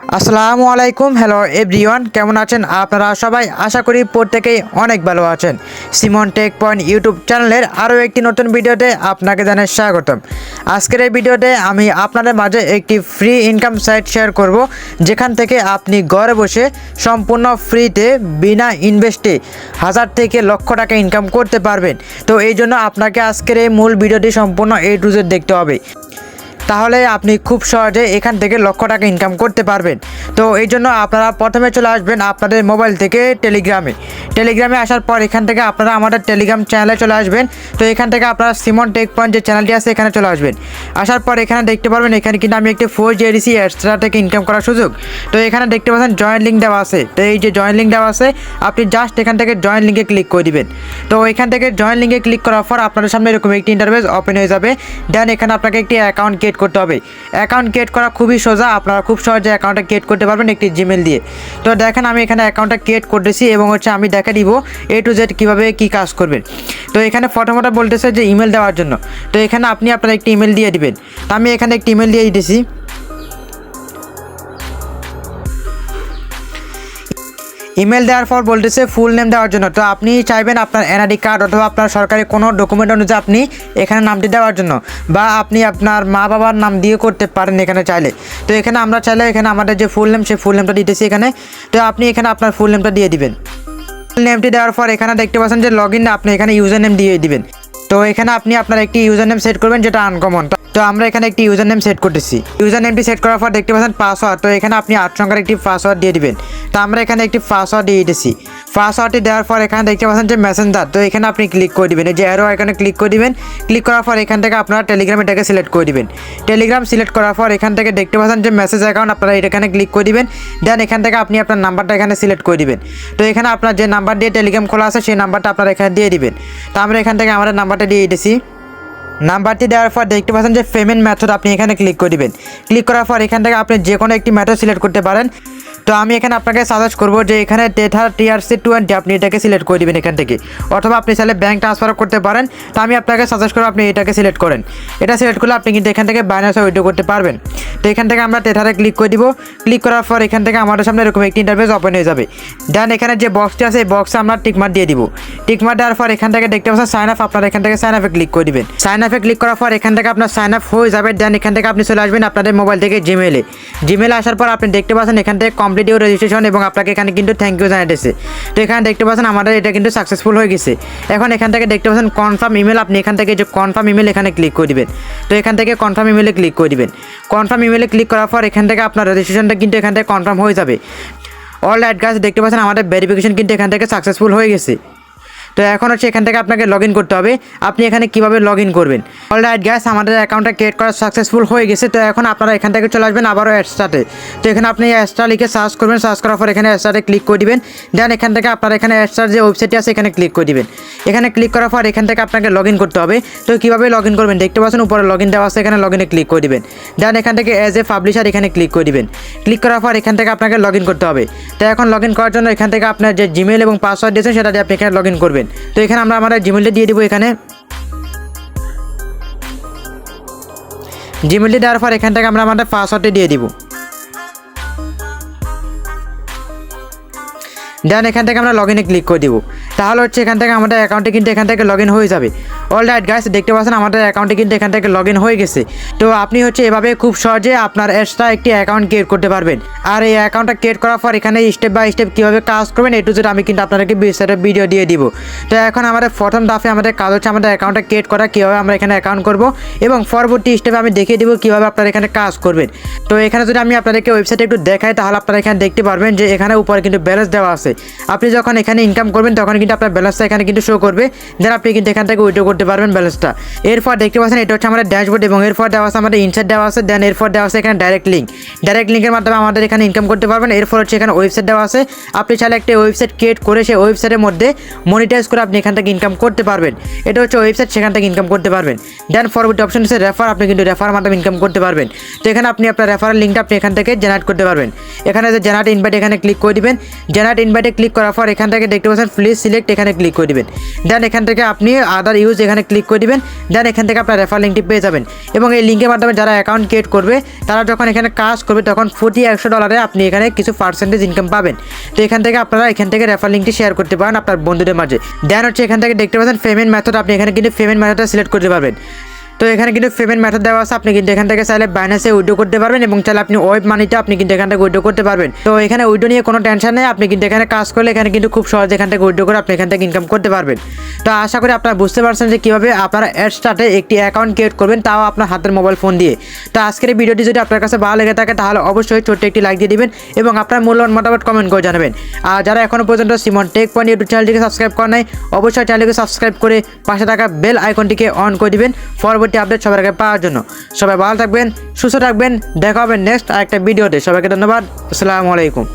আসসালামু আলাইকুম hello everyone কেমন আছেন আপনারা সবাই? আশা করি প্রত্যেকেই অনেক ভালো আছেন। সিমন টেক পয়েন্ট ইউটিউব চ্যানেলের আরও একটি নতুন ভিডিওতে আপনাকে জানাই স্বাগতম। আজকের এই ভিডিওতে আমি আপনাদের মাঝে একটি ফ্রি ইনকাম সাইট শেয়ার করব, যেখান থেকে আপনি ঘরে বসে সম্পূর্ণ ফ্রিতে বিনা ইনভেস্টে হাজার থেকে লক্ষ টাকা ইনকাম করতে পারবেন। তো এই জন্য আপনাকে আজকের এই মূল ভিডিওটি সম্পূর্ণ এ টু জেড দেখতে হবে। তাহলে আপনি খুব সহজে এখান থেকে লক্ষ টাকা ইনকাম করতে পারবেন। তো এই জন্য আপনারা প্রথমে চলে আসবেন আপনাদের মোবাইল থেকে টেলিগ্রামে টেলিগ্রামে আসার পর এখান থেকে আপনারা আমাদের টেলিগ্রাম চ্যানেলে চলে আসবেন। তো এখান থেকে আপনারা সিমন টেক পয়েন্ট যে চ্যানেলটি আছে, এখানে চলে আসবেন। আসার পর এখানে দেখতে পারবেন, এখানে কিন্তু আমি একটি ফোর জেডিসি এক্সট্রা থেকে ইনকাম করার সুযোগ। তো এখানে দেখতে পাচ্ছেন জয়েন্ট লিঙ্ক দেওয়া আছে। তো এই যে জয়েন্ট লিঙ্ক দেওয়া আছে, আপনি জাস্ট এখান থেকে জয়েন্ট লিঙ্কে ক্লিক করে দিবেন। তো এখান থেকে জয়েন লিঙ্কে ক্লিক করার পর আপনাদের সামনে এরকম একটি ইন্টারভেস ওপেন হয়ে যাবে। দেন এখানে আপনাকে একটি অ্যাকাউন্ট ক্রিয়েট করতে হবে। অ্যাকাউন্ট ক্রিয়েট করা খুবই সোজা। আপনারা খুব সহজে অ্যাকাউন্টটা ক্রিয়েট করতে পারবেন একটি জিমেল দিয়ে। তো দেখেন, আমি এখানে অ্যাকাউন্টটা ক্রিয়েট করতেছি এবং হচ্ছে আমি দেখা দিব এ টু জেড কীভাবে কী কাজ করবেন। তো এখানে ফটোমোটা বলতেছে যে ইমেল দেওয়ার জন্য। তো এখানে আপনি আপনার একটি ইমেল দিয়ে দিবেন। আমি এখানে একটি ইমেল দিয়ে দিতেছি। ইমেল দেওয়ার পর বলতেছে ফুল নেম দেওয়ার জন্য। তো আপনি চাইবেন আপনার এনআইডি কার্ড অথবা আপনার সরকারি কোনো ডকুমেন্ট অনুযায়ী আপনি এখানে নামটি দেওয়ার জন্য বা আপনি আপনার মা বাবার নাম দিয়ে করতে পারেন এখানে চাইলে। তো এখানে আমরা চাইলে এখানে আমাদের যে ফুল নেম সেই ফুল নেমটা দিতেছি এখানে। তো আপনি এখানে আপনার ফুল নেমটা দিয়ে দিবেন। নেমটি দেওয়ার পর এখানে দেখতে পাচ্ছেন যে লগ ইন আপনি এখানে ইউজার নেম দিয়ে দিবেন। তো এখানে আপনি আপনার একটি ইউজার নেম সেট করবেন যেটা আনকমন তো আমরা এখানে একটি ইউজার নেম সেট করতেছি। ইউজার নেমটি সেট করার পর দেখতে পাচ্ছেন পাসওয়ার্ড তো এখানে আপনি আট সংখ্যার একটি পাসওয়ার্ড দিয়ে দিবেন। তো আমরা এখানে একটি পাসওয়ার্ড দিয়ে দিতেছি। পাসওয়ার্ডটি দেওয়ার পর এখানে দেখতে পাচ্ছেন যে মেসেঞ্জার তো এখানে আপনি ক্লিক করে দিবেন। এই যে অ্যারো এখানে ক্লিক করে দিবেন। ক্লিক করার পর এখান থেকে আপনারা টেলিগ্রাম এটাকে সিলেক্ট করে দিবেন। টেলিগ্রাম সিলেক্ট করার পর এখান থেকে দেখতে পাচ্ছেন যে মেসেজ অ্যাকাউন্ট আপনারা এখানে ক্লিক করে দিবেন। দেন এখান থেকে আপনি আপনার নাম্বারটা এখানে সিলেক্ট করে দিবেন। তো এখানে আপনার যে নাম্বার দিয়ে টেলিগ্রাম খোলা আছে, সেই নাম্বারটা আপনারা এখানে দিয়ে দিবেন। তো আমরা এখান থেকে আমাদের নাম্বারটা দিয়ে দিয়েছি নাম্বারটি দেওয়ার পর দেখতে পাচ্ছেন যে পেমেন্ট মেথড আপনি এখানে ক্লিক করে দিবেন। ক্লিক করার পর এখান থেকে আপনি যে কোনো একটি মেথড সিলেক্ট করতে পারেন। তো আমি এখানে আপনাকে সাজেস্ট করব যে এখানে টেথার টিআরসি টোয়েন্টি আপনি এটাকে সিলেক্ট করে দিবেন এখান থেকে। অথবা আপনি চাইলে ব্যাঙ্ক ট্রান্সফার করতে পারেন। তো আমি আপনাকে সাজেস্ট করব আপনি এটাকে সিলেক্ট করেন। এটা সিলেক্ট করলে আপনি কিন্তু এখান থেকে বাইনাসে উইড্রো করতে পারবেন। তো এখান থেকে আমরা টেথারে ক্লিক করে দিব। ক্লিক করার পর এখান থেকে আমাদের সামনে এরকম একটি ইন্টারফেস ওপেন হয়ে যাবে। দেন এখানে যে বক্সটি আছে, এই বক্সে আমরা টিকমার দিয়ে দিব। টিকমার দেওয়ার পর এখান থেকে দেখতে পাচ্ছেন সাইন আপ আপনার এখান থেকে সাইন আপে ক্লিক করে দিবেন। সাইন আপে ক্লিক করার পর এখান থেকে আপনার সাইন আপ হয়ে যাবে। দেন এখান থেকে আপনি চলে আসবেন আপনাদের মোবাইল থেকে জিমেলে জিমেলে আসার পর আপনি দেখতে পাচ্ছেন এখান থেকে কমপ্লিট ইউর রেজিস্ট্রেশন এবং আপনাকে এখানে কিন্তু থ্যাংক ইউ জানাইতেছে তো এখানে দেখতে পাচ্ছেন আমাদের এটা কিন্তু সাকসেসফুল হয়ে গেছে। এখন এখান থেকে দেখতে পাচ্ছেন কনফার্ম ইমেল আপনি এখান থেকে যে কনফার্ম ইমেল এখানে ক্লিক করে দিবেন। তো এখান থেকে কনফার্ম ইমেলে ক্লিক করে দিবেন। কনফার্ম ইমেলে ক্লিক করার পর এখান থেকে আপনার রেজিস্ট্রেশনটা কিন্তু এখান থেকে কনফার্ম হয়ে যাবে। অল গাছ দেখতে পাচ্ছেন আমাদের ভেরিফিকেশন কিন্তু এখান থেকে সাকসেসফুল হয়ে গেছে। তো এখন হচ্ছে এখান থেকে আপনাকে লগ করতে হবে। আপনি এখানে কীভাবে লগ ইন করবেন? অল রাইট গ্যাস আমাদের অ্যাকাউন্টটা ক্রিয়েট করা সাকসেসফুল হয়ে গেছে। তো এখন আপনারা এখান থেকে চলে আসবেন আবারও অ্যাডস্টাতে তো এখানে আপনি অ্যাডস্টা লিখে সার্চ করবেন। সার্চ করার পর এখানে অ্যাডস্টাতে ক্লিক করে দিবেন। দেন এখান থেকে আপনার এখানে অ্যাডস্টার যে ওয়েবসাইটটি আছে, এখানে ক্লিক করে দিবেন। এখানে ক্লিক করার পর এখান থেকে আপনাকে লগ করতে হবে। তো কীভাবে লগ করবেন? দেখতে পাচ্ছেন উপরে লগ ইন দেওয়া আছে, এখানে লগ ক্লিক করে দিবেন। দেন এখান থেকে অ্যাজ এ পাবলিশার এখানে ক্লিক করে দিবেন। ক্লিক করার পর এখান থেকে আপনাকে লগ করতে হবে। তো এখন লগ করার জন্য এখান থেকে আপনার যে জিমেল এবং পাসওয়ার্ড দিয়েছেন, সেটা দিয়ে আপনি এখানে লগ ইন করবেন তো এখানে আমরা আমাদের জিমেলটা দিয়ে দিব এখানে। জিমেলটি দেওয়ার পর এখান থেকে আমরা আমাদের পাসওয়ার্ডটি দিয়ে দিব। দেন এখান থেকে আমরা লগ ইনে ক্লিক করে দিব। তাহলে হচ্ছে এখান থেকে আমাদের অ্যাকাউন্টে কিন্তু এখান থেকে লগ হয়ে যাবে। অল রাইট গাইস দেখতে পাচ্ছেন আমাদের অ্যাকাউন্টে কিন্তু এখান থেকে লগ হয়ে গেছে। তো আপনি হচ্ছে এভাবে খুব সহজে আপনার এক্সট্রা একটি অ্যাকাউন্ট ক্রিয়েট করতে পারবেন। আর এই অ্যাকাউন্টটা ক্রিয়েট করার পর এখানে স্টেপ বাই স্টেপ কীভাবে কাজ করবেন এটু টু জেড আমি কিন্তু আপনাদেরকে বিস্তারিত ভিডিও দিয়ে দিব। তো এখন আমাদের প্রথম দাফে আমাদের কাজ হচ্ছে আমাদের অ্যাকাউন্টটা ক্রিয়েট করা, কীভাবে আমরা এখানে অ্যাকাউন্ট করব এবং পরবর্তী স্টেপে আমি দেখিয়ে দিব কীভাবে আপনারা এখানে কাজ করবেন। তো এখানে যদি আমি আপনাদেরকে ওয়েবসাইটে একটু দেখাই, তাহলে আপনারা এখানে দেখতে পারবেন যে এখানে উপরে কিন্তু ব্যালেন্স দেওয়া আছে। আপনি যখন এখানে ইনকাম করবেন, তখন কিন্তু আপনার ব্যালেন্সটা এখানে কিন্তু শো করবে। দেন আপনি কিন্তু এখান থেকে উইড্রো করতে পারবেন ব্যালেন্সটা এরপর দেখতে পাচ্ছেন এটা হচ্ছে আমাদের ড্যাশবোর্ড এবং এরপর দেওয়া আছে আমাদের ইনসাইট দেওয়া আছে দেন এরপর দেওয়া আছে এখানে ডাইরেক্ট লিঙ্ক ডাইরেক্ট লিঙ্কের মাধ্যমে আমাদের এখানে ইনকাম করতে পারবেন। এরপর হচ্ছে এখানে ওয়েবসাইট দেওয়া আছে। আপনি চাইলে একটা ওয়েবসাইট ক্রিয়েট করে সেই ওয়েবসাইটের মধ্যে মনিটাইজ করে আপনি এখান থেকে ইনকাম করতে পারবেন। এটা হচ্ছে ওয়েবসাইট সেখান থেকে ইনকাম করতে পারবেন। দেন পরবর্তী অপশন হচ্ছে রেফার আপনি কিন্তু রেফার মাধ্যমে ইনকাম করতে পারবেন। তো এখানে আপনি আপনার রেফারের লিঙ্কটা আপনি এখান থেকে জেনারেট করতে পারবেন। এখানে যে জেনারেট ইনভাইট এখানে ক্লিক করে দিবেন। জেনারেট ইনভাইটে ক্লিক করার পর এখান থেকে দেখতে পাচ্ছেন প্লিজ সিলেক্ট এখানে ক্লিক করে দেবেন। দেন এখান থেকে আপনি আদার ইউজ এখানে ক্লিক করে দেবেন। দেন এখান থেকে আপনার রেফার লিঙ্কটি পেয়ে যাবেন। এবং এই লিঙ্কের মাধ্যমে যারা অ্যাকাউন্ট ক্রিয়েট করবে, তারা যখন এখানে কাজ করবে, তখন ফোর্টি একশো ডলারে আপনি এখানে কিছু পার্সেন্টেজ ইনকাম পাবেন। তো এখান থেকে আপনারা এখান থেকে রেফার লিঙ্কটি শেয়ার করতে পারেন আপনার বন্ধুদের মাঝে। দেন হচ্ছে এখান থেকে দেখতে পাচ্ছেন পেমেন্ট মেথড আপনি এখানে কিন্তু পেমেন্ট মেথডটা সিলেক্ট করতে পারবেন। তো এখানে কিন্তু পেমেন্ট মেথড দেওয়া আছে। আপনি কিন্তু এখান থেকে চাইলে বাইন্যান্সে উইড্রো করতে পারবেন এবং চাইলে আপনি ওয়েব মানিটা আপনি কিন্তু এখান থেকে উইডো করতে পারবেন। তো এখানে উইডো নিয়ে কোনো টেনশন নেই। আপনি কিন্তু এখানে কাজ করলে এখানে কিন্তু খুব সহজে এখান থেকে উইড্রো করে আপনি এখান থেকে ইনকাম করতে পারবেন। তো আশা করি আপনারা বুঝতে পারছেন যে কীভাবে আপনারা অ্যাড স্টার্টে একটি অ্যাকাউন্ট ক্রিয়েট করবেন, তাও আপনার হাতের মোবাইল ফোন দিয়ে। তো আজকের এই ভিডিওটি যদি আপনার কাছে ভালো লেগে থাকে, তাহলে অবশ্যই ছোট্ট একটি লাইক দিয়ে দিবেন এবং আপনার মূল্যবান মতামত কমেন্ট করে জানাবেন। আর যারা এখনও পর্যন্ত সিমন টেক পয়েন্ট ইউটিউব চ্যানেলটিকে সাবস্ক্রাইব করেন নাই, অবশ্যই চ্যানেলটিকে সাবস্ক্রাইব করে পাশে থাকা বেল আইকনটিকে অন করে দিবেন। পরবর্তী আপডেট সবার আগে পাওয়ার জন্য। সবাই ভালো থাকবেন, সুস্থ থাকবেন, দেখা হবে নেক্সট আরেকটা ভিডিওতে সবাইকে ধন্যবাদ, আসসালামু আলাইকুম।